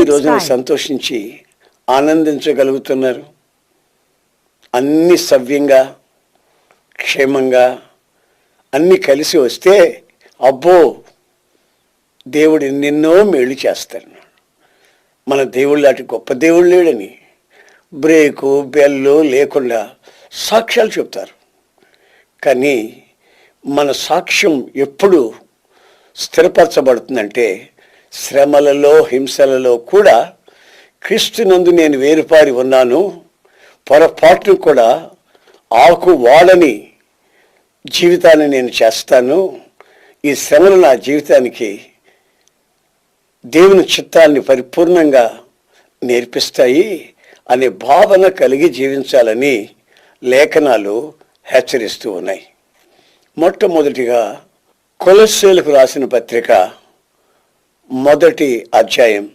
ఈ రోజున సంతోషించి ఆనందించగలుగుతున్నారు. అన్ని సవ్యంగా క్షేమంగా అన్ని కలిసి వస్తే అబ్బో దేవుడు ఎన్నెన్నో మేలు చేస్తాడు. మన దేవుళ్ళు అటు గొప్ప దేవుడు లేడని బ్రేకు బెల్లు లేకుండా సాక్ష్యాలు చెప్తారు కానీ మన సాక్ష్యం ఎప్పుడు స్థిరపరచబడుతుందంటే శ్రమలలో హింసలలో కూడా క్రీస్తునందు నేను వేరుపారి ఉన్నాను. పొరపాటును కూడా ఆకు వాడని జీవితాన్ని నేను చేస్తాను. ఈ శ్రమలు నా జీవితానికి దేవుని చిత్తాన్ని పరిపూర్ణంగా నేర్పిస్తాయి అనే భావన కలిగి జీవించాలని లేఖనాలు హెచ్చరిస్తూ ఉన్నాయి. మొట్టమొదటిగా కొలస్సేలకు రాసిన పత్రిక మొదటి అధ్యాయం.